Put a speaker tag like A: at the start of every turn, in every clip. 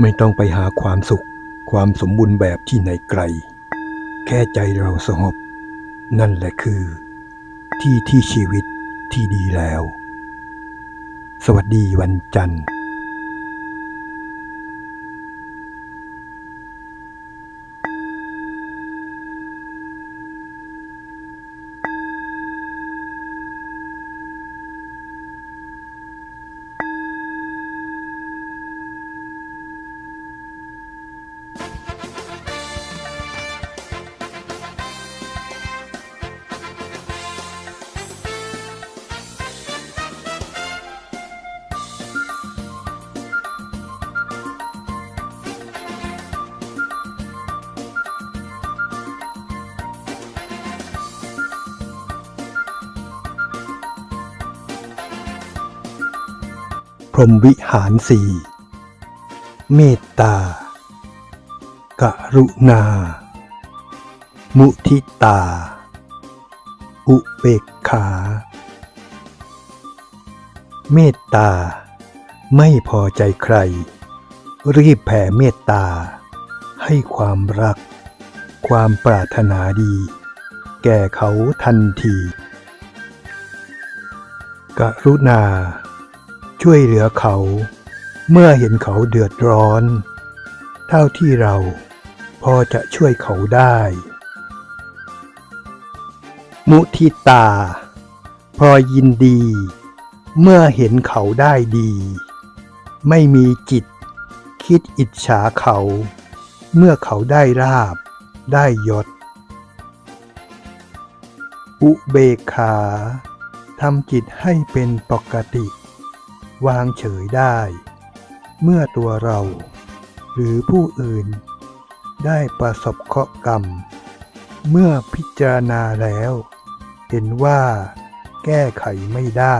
A: ไม่ต้องไปหาความสุข ความสมบูรณ์แบบที่ไหนไกล แค่ใจเราสงบ นั่นแหละคือ ที่ที่ชีวิตที่ดีแล้ว สวัสดีวันจันทร์ รหมวิหารสี่เมตตา กรุณา มุทิตา อุเบกขา เมตตา ไม่พอใจใคร รีบแผ่เมตตา ให้ความรัก ความปรารถนาดี แก่เขาทันที กรุณา ช่วยเหลือเขา เมื่อเห็นเขาเดือดร้อน เท่าที่เราพอจะช่วยเขาได้ มุทิตา พอยินดี เมื่อเห็นเขาได้ดี ไม่มีจิต คิดอิจฉาเขา เมื่อเขาได้ราบ ได้ยศ อุเบกขาทำจิตให้เป็นปกติ วางเฉยได้ เมื่อตัวเรา หรือผู้อื่น ได้ประสบเคราะห์กรรม เมื่อพิจารณาแล้ว เห็นว่าแก้ไขไม่ได้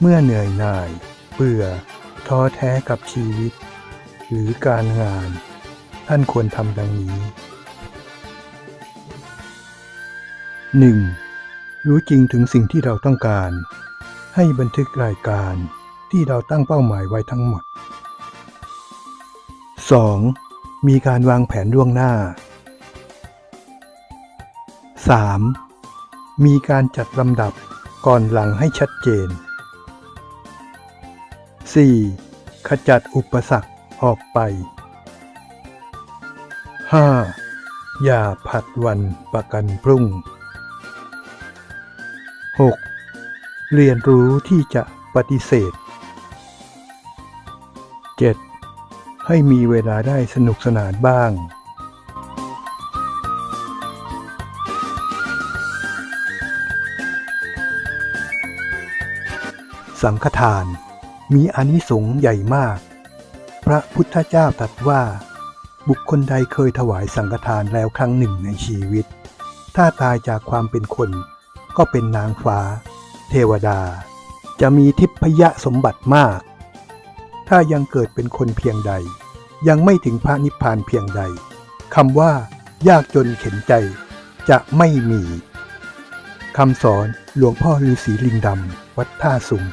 A: เมื่อเหนื่อยหน่าย เบื่อ ท้อแท้กับชีวิต หรือการงาน ท่านควรทำดังนี้ 1. รู้จริงถึงสิ่งที่เราต้องการ ให้บันทึกรายการที่เราตั้งเป้าหมายไว้ทั้งหมด 2. มีการวางแผนล่วงหน้า 3. มีการจัดลำดับก่อนหลังให้ชัดเจน 4. ขจัดอุปสรรคออกไป 5. อย่าผัดวันประกันพรุ่ง 6. เรียนรู้ที่จะปฏิเสธ 7. ให้มีเวลาได้สนุกสนานบ้างสังฆทาน มีอานิสงส์ใหญ่มาก พระพุทธเจ้าตรัสว่า บุคคลใดเคยถวายสังฆทานแล้วครั้งหนึ่งในชีวิต ถ้าตายจากความเป็นคน ก็เป็นนางฟ้า เทวดา จะมีทิพยสมบัติมาก ถ้ายังเกิดเป็นคนเพียงใด ยังไม่ถึงพระนิพพานเพียงใดคำว่ายากจนเข็นใจ จะไม่มีคำสอนหลวงพ่อฤาษีลิงดำวัดท่าสุง